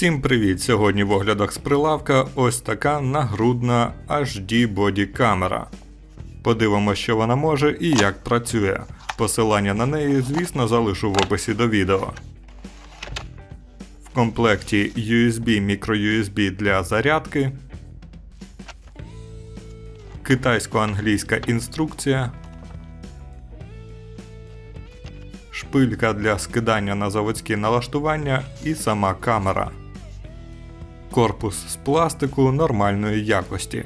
Всім привіт! Сьогодні в оглядах з прилавка ось така нагрудна HD боді камера. Подивимося, що вона може і як працює. Посилання на неї, звісно, залишу в описі до відео. В комплекті USB microUSB для зарядки, китайсько-англійська інструкція, шпилька для скидання на заводські налаштування і сама камера. Корпус з пластику нормальної якості.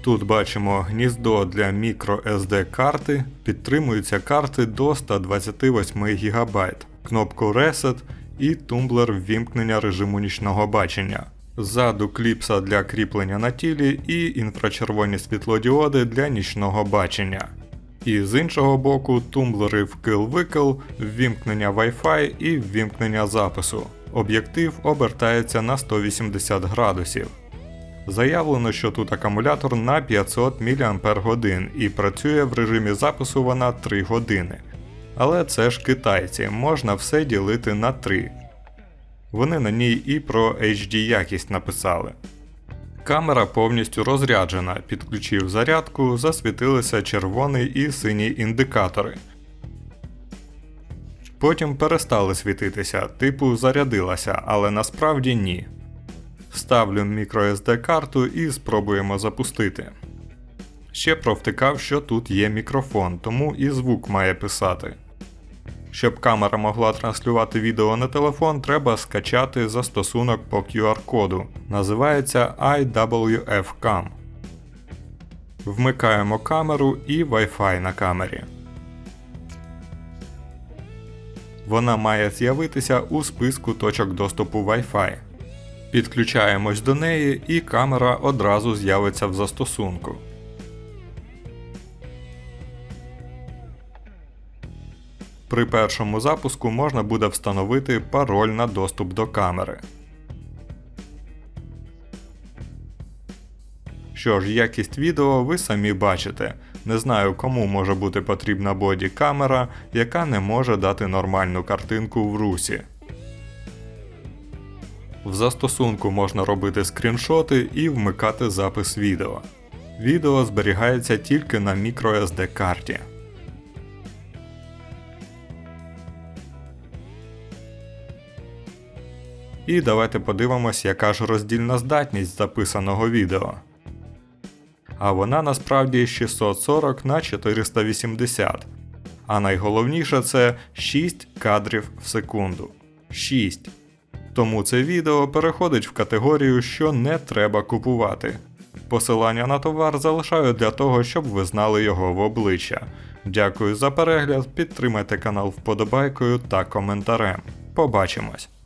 Тут бачимо гніздо для microSD карти, підтримуються карти до 128 ГБ, кнопку Reset і тумблер ввімкнення режиму нічного бачення. Ззаду кліпса для кріплення на тілі і інфрачервоні світлодіоди для нічного бачення. І з іншого боку тумблери вкил-викил, ввімкнення Wi-Fi і ввімкнення запису. Об'єктив обертається на 180 градусів. Заявлено, що тут акумулятор на 500 мАч і працює в режимі запису вона 3 години. Але це ж китайці, можна все ділити на 3. Вони на ній і про HD якість написали. Камера повністю розряджена, підключив зарядку, засвітилися червоний і синій індикатори. Потім перестали світитися, типу зарядилася, але насправді ні. Ставлю microSD карту і спробуємо запустити. Ще провтикав, що тут є мікрофон, тому і звук має писати. Щоб камера могла транслювати відео на телефон, треба скачати застосунок по QR-коду. Називається IWF-CAM. Вмикаємо камеру і Wi-Fi на камері. Вона має з'явитися у списку точок доступу Wi-Fi. Підключаємось до неї і камера одразу з'явиться в застосунку. При першому запуску можна буде встановити пароль на доступ до камери. Що ж, якість відео ви самі бачите. Не знаю, кому може бути потрібна боді камера, яка не може дати нормальну картинку в русі. В застосунку можна робити скріншоти і вмикати запис відео. Відео зберігається тільки на microSD карті. І давайте подивимось, яка ж роздільна здатність записаного відео. А вона насправді 640 на 480. А найголовніше це 6 кадрів в секунду. 6. Тому це відео переходить в категорію, що не треба купувати. Посилання на товар залишаю для того, щоб ви знали його в обличчя. Дякую за перегляд, підтримайте канал вподобайкою та коментарем. Побачимось!